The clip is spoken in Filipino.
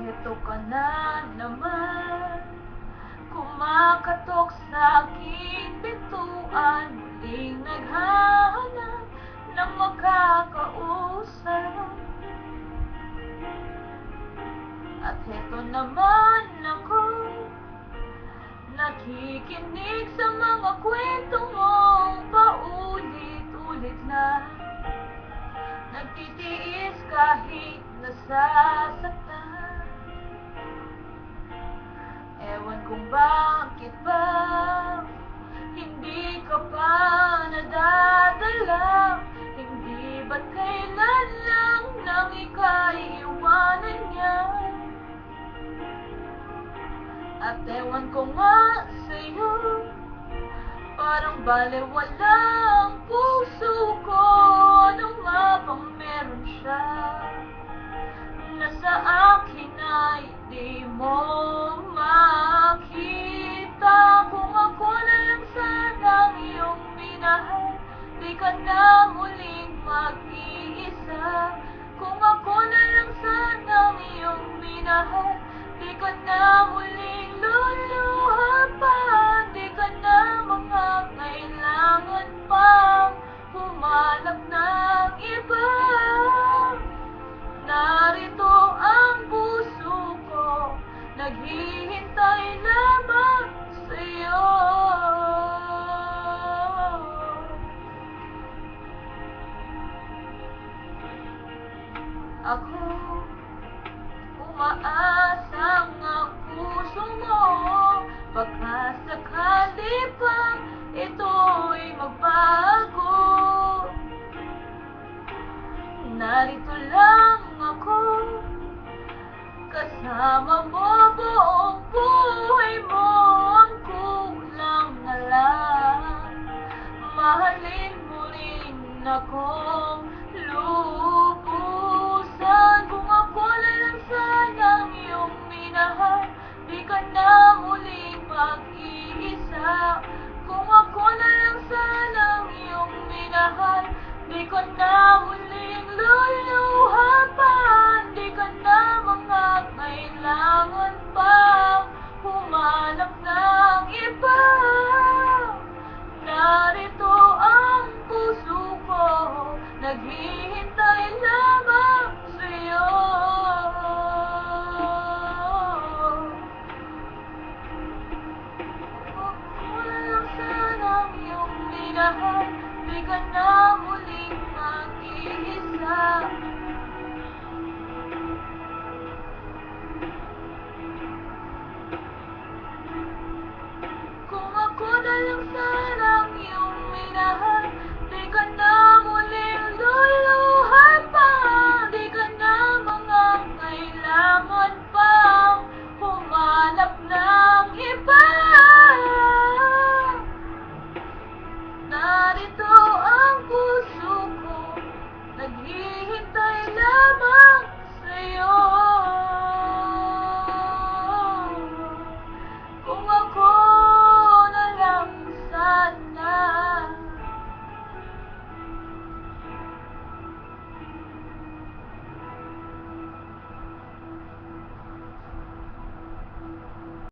Heto ka na naman. Kumakatok sa aking pintuan Muling naghahanap ng makakausap At heto naman ako. Nakikinig sa mga kwento mong At ewan ko nga sa'yo. Parang baliwala ang puso ko. Ano nga bang meron siya? Na sa akin ay di mo makita. Kung ako na lang sanang iyong minahal Di ka na muling mag-iisa. Kung ako na lang sanang iyong minahal Di ka na muling Ako umaasa ang puso mo. Baka sakali pa ito'y magbago. Narito lang ako Kasama mo buong buhay mo. Ang kulang na lang Mahalin mo rin akong Di ko na muling luluha pa Di ko na mga kailangan pa. Humanap ng iba Narito ang puso ko Naghihintay